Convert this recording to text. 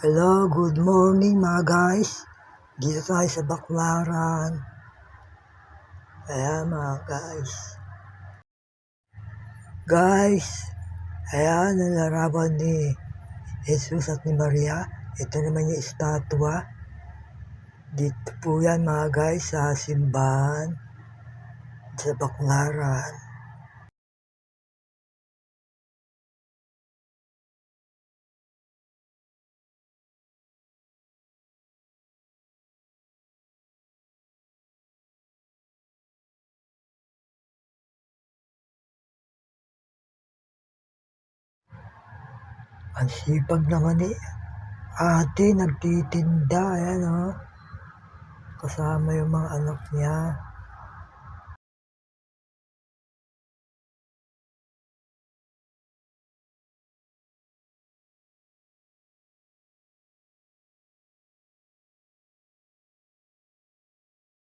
Hello, good morning mga guys. Dito tayo sa Baklaran. Ayan mga guys. Guys, ayan ang larawan ni Jesus at ni Maria. Ito naman yung estatwa. Dito po yan mga guys sa simbahan sa Baklaran. Ang sipag naman ni ate, nagtitinda. Ayan o. Kasama yung mga anak niya.